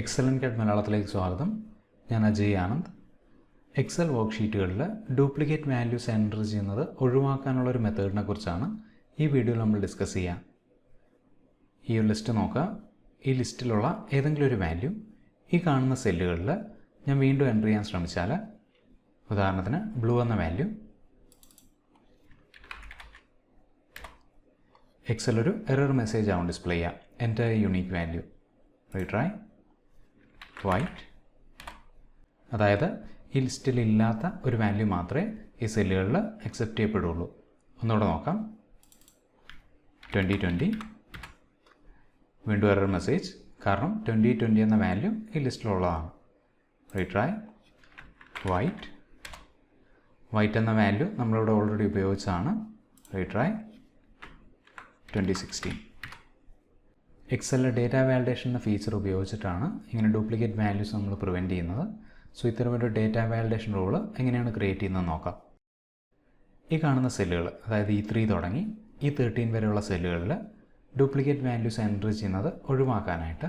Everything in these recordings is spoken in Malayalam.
എക്സലൻ കാറ്റ് മലയാളത്തിലേക്ക് സ്വാഗതം. ഞാൻ അജയ് ആനന്ദ്. എക്സൽ വർക്ക്ഷീറ്റുകളിൽ ഡ്യൂപ്ലിക്കേറ്റ് വാല്യൂസ് എന്റർ ചെയ്യുന്നത് ഒഴിവാക്കാനുള്ള ഒരു മെത്തേഡിനെ കുറിച്ചാണ് ഈ വീഡിയോയിൽ നമ്മൾ ഡിസ്കസ് ചെയ്യാം. ഈ ഒരു ലിസ്റ്റ് നോക്കുക ഈ ലിസ്റ്റിലുള്ള ഏതെങ്കിലും ഒരു വാല്യൂ ഈ കാണുന്ന സെല്ലുകളിൽ ഞാൻ വീണ്ടും എന്റർ ചെയ്യാൻ ശ്രമിച്ചാൽ ഉദാഹരണത്തിന് ബ്ലൂ എന്ന വാല്യൂ എക്സൽ ഒരു എറർ മെസ്സേജ് ആവും ഡിസ്പ്ലേ ചെയ്യുക എന്റെ യുണീക്ക് വാല്യൂ റീട്രൈ വൈറ്റ് അതായത് ഈ ലിസ്റ്റിൽ ഇല്ലാത്ത ഒരു വാല്യൂ മാത്രമേ ഈ സെല്ലുകളിൽ അക്സെപ്റ്റ് ചെയ്യപ്പെടുള്ളൂ. ഒന്നുകൂടെ നോക്കാം. ട്വന്റി ട്വന്റി വീണ്ടും വേറൊരു മെസ്സേജ് കാരണം ട്വന്റി ട്വന്റി എന്ന വാല്യൂ ഈ ലിസ്റ്റിലുള്ളതാണ്. റീട്രൈ വൈറ്റ് വൈറ്റ് എന്ന വാല്യൂ നമ്മളിവിടെ ഓൾറെഡി ഉപയോഗിച്ചതാണ്. റീട്രൈ ട്വന്റി സിക്സ്റ്റീൻ എക്സലിലെ ഡേറ്റ വാലിഡേഷൻ എന്ന ഫീച്ചർ ഉപയോഗിച്ചിട്ടാണ് ഇങ്ങനെ ഡ്യൂപ്ലിക്കേറ്റ് വാല്യൂസ് നമ്മൾ പ്രിവെന്റ് ചെയ്യുന്നത്. സോ ഇത്തരമൊരു ഡേറ്റ വാലിഡേഷൻ റൂൾ എങ്ങനെയാണ് ക്രിയേറ്റ് ചെയ്യുന്നത് നോക്കാം. ഈ കാണുന്ന സെല്ലുകൾ അതായത് ഈ ത്രീ തുടങ്ങി ഈ തേർട്ടീൻ വരെയുള്ള സെല്ലുകളിൽ ഡ്യൂപ്ലിക്കേറ്റ് വാല്യൂസ് എൻട്രി ചെയ്യുന്നത് ഒഴിവാക്കാനായിട്ട്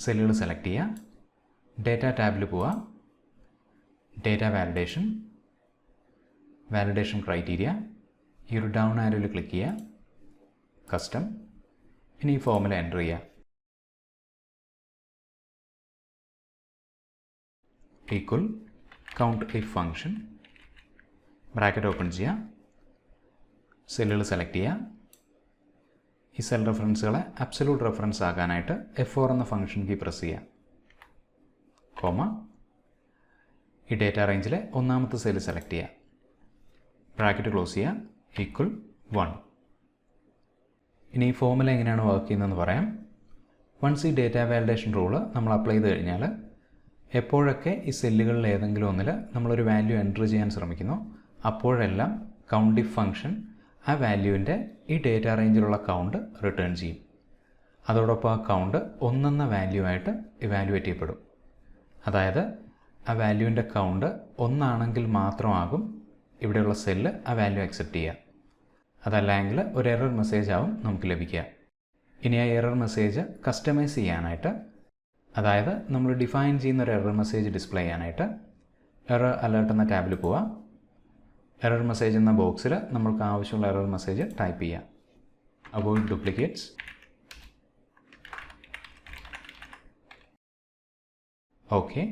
സെല്ലുകൾ സെലക്ട് ചെയ്യുക. ഡേറ്റ ടാബിൽ പോവുക. ഡേറ്റ വാലിഡേഷൻ വാലിഡേഷൻ ക്രൈറ്റീരിയ ഈ ഒരു ഡൗൺ ആരോയിൽ ക്ലിക്ക് ചെയ്യുക. കസ്റ്റം ഇനി ഈ ഫോമിൽ എന്റർ ചെയ്യാം. Equal count if function bracket open ചെയ്യുക സെല്ലുകൾ സെലക്ട് ചെയ്യുക ഈ സെൽ റെഫറൻസുകളെ അബ്സലൂട്ട് റെഫറൻസ് ആക്കാനായിട്ട് എഫ് ഫോർ എന്ന ഫംഗ്ഷൻ കീ പ്രസ് ചെയ്യാം. കോമ. ഈ ഡേറ്റ റേഞ്ചിലെ ഒന്നാമത്തെ സെല്ല് സെലക്ട് ചെയ്യുക ബ്രാക്കറ്റ് ക്ലോസ് ചെയ്യുക ഈക്വൽ വൺ ഇനി ഈ ഫോമുല എങ്ങനെയാണ് വർക്ക് ചെയ്യുന്നതെന്ന് പറയാം. വൺസ് ഈ ഡേറ്റ വാലിഡേഷൻ റൂൾ നമ്മൾ അപ്ലൈ ചെയ്ത് കഴിഞ്ഞാൽ എപ്പോഴൊക്കെ ഈ സെല്ലുകളിൽ ഏതെങ്കിലും ഒന്നിൽ നമ്മളൊരു വാല്യൂ എന്റർ ചെയ്യാൻ ശ്രമിക്കുന്നു അപ്പോഴെല്ലാം കൗണ്ട് ഇഫ് ഫംഗ്ഷൻ ആ വാല്യൂവിന്റെ ഈ ഡേറ്റ റേഞ്ചിലുള്ള കൗണ്ട് റിട്ടേൺ ചെയ്യും. അതോടൊപ്പം ആ കൗണ്ട് ഒന്നെന്ന വാല്യൂ ആയിട്ട് ഇവാലുവേറ്റ് ചെയ്യപ്പെടും. അതായത് ആ വാല്യൂവിന്റെ കൗണ്ട് ഒന്നാണെങ്കിൽ മാത്രമാകും ഇവിടെയുള്ള സെല്ല് ആ വാല്യൂ അക്സെപ്റ്റ് ചെയ്യുക. അതല്ലെങ്കിൽ ഒരു എറർ മെസ്സേജ് ആവും നമുക്ക് ലഭിക്കുക. ഇനി ആ എറർ മെസ്സേജ് കസ്റ്റമൈസ് ചെയ്യാനായിട്ട് അതായത് നമ്മൾ ഡിഫൈൻ ചെയ്യുന്ന ഒരു എറർ മെസ്സേജ് ഡിസ്പ്ലേ ചെയ്യാനായിട്ട് എറർ അലേർട്ട് എന്ന ടാബിൽ പോവുക എറർ മെസ്സേജ് എന്ന ബോക്സിൽ നമ്മൾക്ക് ആവശ്യമുള്ള എറർ മെസ്സേജ് ടൈപ്പ് ചെയ്യാം. അപ്പോൾ ഡ്യൂപ്ലിക്കേറ്റ്സ് ഓക്കെ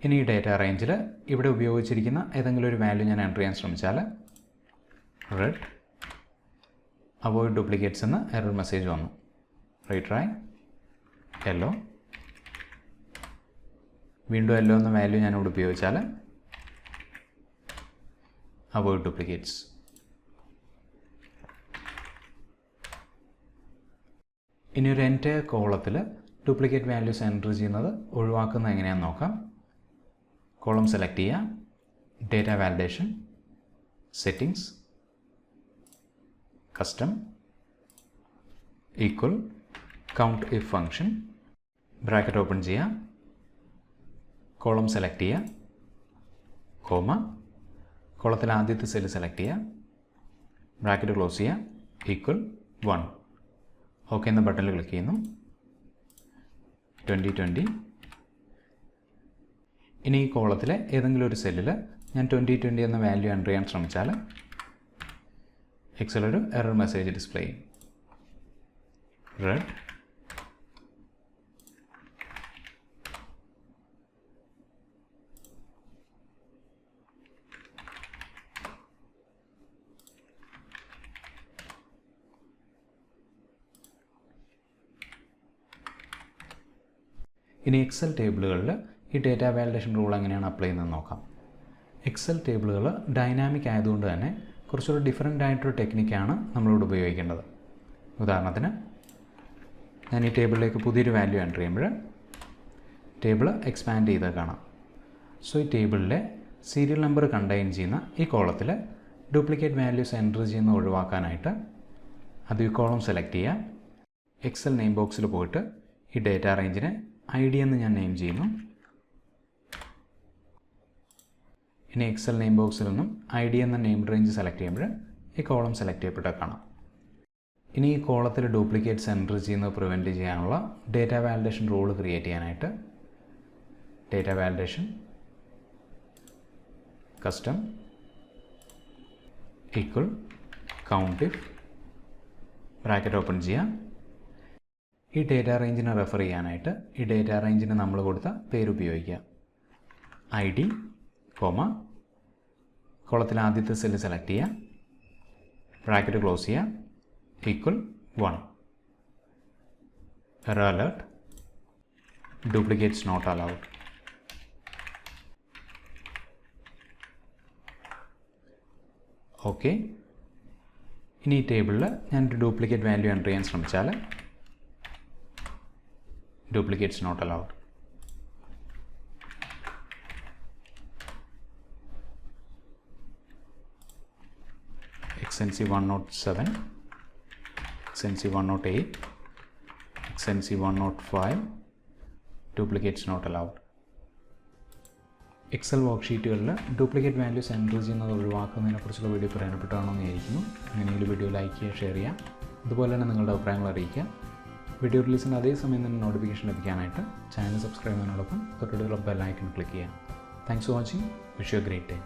ഇനി ഈ ഡേറ്റ റേഞ്ചിൽ ഇവിടെ ഉപയോഗിച്ചിരിക്കുന്ന ഏതെങ്കിലും ഒരു വാല്യൂ ഞാൻ എന്റർ ചെയ്യാൻ ശ്രമിച്ചാൽ റെഡ് അവോയ്ഡ് ഡ്യൂപ്ലിക്കേറ്റ്സ് എന്ന എറർ മെസ്സേജ് വന്നു. റീട്രൈ യെല്ലോ വീണ്ടും യെല്ലോ എന്ന വാല്യൂ ഞാനിവിടെ ഉപയോഗിച്ചാൽ അവോയ്ഡ് ഡ്യൂപ്ലിക്കേറ്റ്സ് ഇനി ഒരു എന്റെ കോളത്തിൽ ഡ്യൂപ്ലിക്കേറ്റ് വാല്യൂസ് എന്റർ ചെയ്യുന്നത് ഒഴിവാക്കുന്നത് എങ്ങനെയാണെന്ന് നോക്കാം. കോളം സെലക്ട് ചെയ്യുക. Data validation settings custom equal count if function bracket open ചെയ്യുക കോളം സെലക്ട് ചെയ്യുക കോമ കോളത്തിൽ ആദ്യത്തെ സെല്ല് സെലക്ട് ചെയ്യുക ബ്രാക്കറ്റ് ക്ലോസ് ചെയ്യുക ഈക്വൽ വൺ ഓക്കെ എന്ന ബട്ടണിൽ ക്ലിക്ക് ചെയ്യുന്നു. ട്വന്റി ട്വന്റി ഇനി ഈ കോളത്തിലെ ഏതെങ്കിലും ഒരു സെല്ലിൽ ഞാൻ ട്വന്റി ട്വന്റി എന്ന വാല്യൂ എന്റർ ചെയ്യാൻ ശ്രമിച്ചാൽ എക്സൽ ഒരു മെസ്സേജ് ഡിസ്പ്ലേ ചെയ്യും റെഡ് ഇനി എക്സൽ ടേബിളുകളിൽ ഈ ഡേറ്റ വാലിഡേഷൻ റൂൾ എങ്ങനെയാണ് അപ്ലൈ ചെയ്യുന്നത് നോക്കാം. എക്സൽ ടേബിളുകൾ ഡൈനാമിക് ആയതുകൊണ്ട് തന്നെ കുറച്ചുകൂടി ഡിഫറെന്റ് ആയിട്ടൊരു ടെക്നിക്കാണ് നമ്മളിവിടെ ഉപയോഗിക്കേണ്ടത്. ഉദാഹരണത്തിന് ഞാൻ ഈ ടേബിളിലേക്ക് പുതിയൊരു വാല്യൂ എന്റർ ചെയ്യുമ്പോൾ ടേബിൾ എക്സ്പാൻഡ് ചെയ്ത് കാണാം. സോ ഈ ടേബിളിലെ സീരിയൽ നമ്പർ കണ്ടെയ്ൻ ചെയ്യുന്ന ഈ കോളത്തിൽ ഡ്യൂപ്ലിക്കേറ്റ് വാല്യൂസ് എന്റർ ചെയ്യുന്ന ഒഴിവാക്കാനായിട്ട് അത് ഈ കോളം സെലക്ട് ചെയ്യുക എക്സൽ നെയിം ബോക്സിൽ പോയിട്ട് ഈ ഡേറ്റ റേഞ്ചിനെ ഐ ഡി എന്ന് ഞാൻ നെയിം ചെയ്യുന്നു. ഇനി എക്സൽ നെയിം ബോക്സിൽ നിന്നും ഐ ഡി എന്ന നെയിം റേഞ്ച് സെലക്ട് ചെയ്യുമ്പോൾ ഈ കോളം സെലക്ട് ചെയ്യപ്പെട്ട കാണാം. ഇനി ഈ കോളത്തിൽ ഡ്യൂപ്ലിക്കേറ്റ്സ് എൻട്രി ചെയ്യുന്നത് പ്രിവെന്റ് ചെയ്യാനുള്ള ഡേറ്റ വാലിഡേഷൻ റൂൾ ക്രിയേറ്റ് ചെയ്യാനായിട്ട് data validation custom equal count if bracket open ചെയ്യാം. ഈ ഡേറ്റ റേഞ്ചിനെ റെഫർ ചെയ്യാനായിട്ട് ഈ ഡേറ്റ റേഞ്ചിന് നമ്മൾ കൊടുത്ത പേര് ഉപയോഗിക്കുക ഐ ഡി കോമ. കോളത്തിൽ ആദ്യത്തെ സെല്ല് സെലക്ട് ചെയ്യുക. ബ്രാക്കറ്റ് ക്ലോസ് ചെയ്യുക. Equal one error alert duplicates not allowed okay ഇനി ഈ ടേബിളിൽ ഞാനൊരു ഡ്യൂപ്ലിക്കേറ്റ് വാല്യൂ എന്റർ ചെയ്യാൻ ശ്രമിച്ചാൽ duplicates not allowed XNC 107, XNC 108, XNC 105, duplicates not allowed. Excel വർക്ക്ഷീറ്റുകളിൽ duplicate values entry ചെയ്യുന്നത് ഒഴിവാക്കുന്നതിനെക്കുറിച്ചുള്ള വീഡിയോ പ്രധാനപ്പെട്ടതാണെന്ന് വിചാരിക്കുന്നു അങ്ങനെ ഈ വീഡിയോ ലൈക്ക് ചെയ്യുക ഷെയർ ചെയ്യുക. അതുപോലെ തന്നെ നിങ്ങളുടെ അഭിപ്രായങ്ങൾ അറിയിക്കുക. വീഡിയോ റിലീസിന് അതേ സമയം തന്നെ നോട്ടിഫിക്കേഷൻ ലഭിക്കാനായിട്ട് ചാനൽ സബ്സ്ക്രൈബ് ചെയ്യുന്നതിനോടൊപ്പം തൊട്ടടുത്തുള്ള ബെൽ ഐക്കൺ ക്ലിക്ക് ചെയ്യുക. Thanks for watching wish you great day